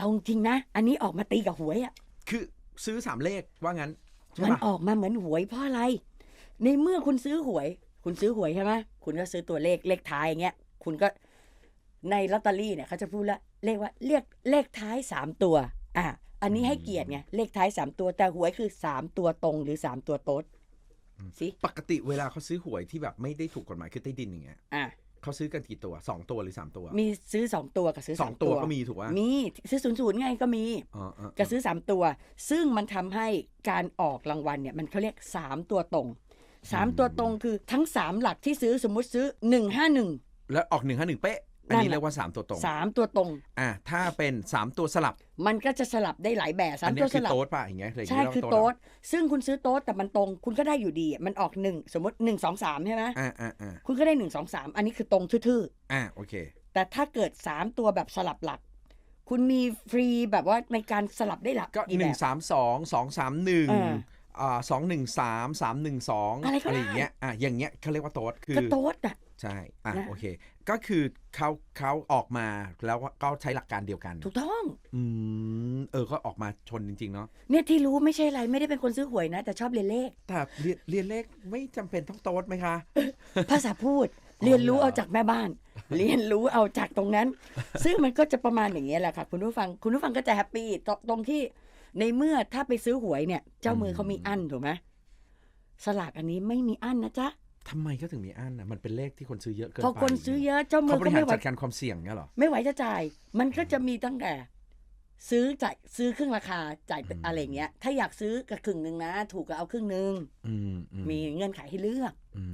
เอาจริงนะ อันนี้ออกมาตีกับหวยอะ คือซื้อสามเลขว่างั้นใช่มันปะออกมาเหมือนหวยเพราะอะไร ในเมื่อคุณซื้อหวย คุณซื้อหวยใช่ไหมคุณก็ซื้อตัวเลขเลขท้ายอย่างเงี้ย คุณก็ในลอตเตอรี่เนี่ยเขาจะพูดละเลขว่าเรียกเลขท้ายสามตัว อะ อันนี้ให้เกียรติไงเลขท้ายสามตัวแต่หวยคือสามตัวตรงหรือสามตัวโต๊ดสิปกติเวลาเขาซื้อหวยที่แบบไม่ได้ถูกกฎหมายคือใต้ดินอย่างเงี้ย อะ เขาซื้อกันกี่ตัวสองตัวหรือสามตัว มีซื้อสองตัวกับซื้อสสาองมตัตัววก็มีถูกป่ะมีซื้อศูนย์ศูนย์ไงก็มีอ๋ออ๋อกับซื้อสามตัว ซึ่งมันทำให้การออกรางวัลเนี่ยมันเขาเรียกสามตัวตรงสามตัวตรงคือทั้งสามหลักที่ซื้อสมมุติซื้อหนึ่งห้าหนึ่งแล้วออกหนึ่งห้าหนึ่งเป๊ะ อันนั่นี้นแหละเรียกว่าสามตัวตรงสามตัวตรง อะถ้าเป็นสามตัวสลับ มันก็จะสลับได้หลายแบบสาอัมนนี้ตัวสคือลับโต๊ดป่ะอย่างเงี้ยเลยใช่เรียกว่าคือโต๊ดซึ่งคุณซื้อโต๊ดแต่มันตรง คุณก็ได้อยู่ดีอะมันออกหนึ่งสมมติหนึ่งสองสามใช่ไหมอ่าอ่าอ่าคุณก็ได้หนึ่งสองสามอันนี้คือตรงทื่ออ่าโอเคๆแต่ถ้าเกิดสามตัวแบบสลับหลักคุณมีฟรีแบบว่าในการสลับได้หลักก็อีหแบนึ่งบสามสองสองสามหนึ่งเอออ่าสองหนึ่งสามสามหนึ่งสองอะไรก็ได้อย่างเงี้ยอะอย่างเงี้ยเขาเรียกว่าโต๊ดคือก็โต๊ดอะ ใช่ อะ นะ โอเค ก็คือเขาเขาออกมาแล้วก็ใช้หลักการเดียวกัน ถูกต้อง อืม เออ ก็ออกมาชนจริง ๆ เนาะ เนี่ยที่รู้ไม่ใช่อะไรไม่ได้เป็นคนซื้อหวยนะ แต่ชอบเรียนเลข แต่เรียนเรียนเลขไม่จำเป็นต้องโต๊ดไหมคะ ภาษาพูดอ๋อเรียนรู้เหรอเอาจากแม่บ้าน เรียนรู้เอาจากตรงนั้น ซึ่งมันก็จะประมาณอย่างนี้ยแหละค่ะ คุณผู้ฟังคุณผู้ฟังก็จะแฮปปี้ตรงตรงที่ในเมื่อถ้าไปซื้อหวยเนี่ย เจ้ามือเขามีอั้นถูกไหมสลากอันนี้ไม่มีอั้นนะจ๊ะ ทำไมก็ถึงมีอันนะมันเป็นเลขที่คนซื้อเยอะเกินพอไปคนซื้อเยอะเจ้ามืเขาอบก็ริหารไม่ไหวจัดการความเสี่ยงเนี่ยเหรอไม่ไหวจะจ่าย มันก็จะมีตั้งแต่ ซื้อจ่ายซื้อครึ่งราคาจ่ายเป็นอืมอะไรอย่างเงี้ย ถ้าอยากซื้อก็ครึ่งหนึ่งนะ ถูกก็เอาครึ่งหนึ่งอืมอืมีเงื่อนไขให้เลือกอื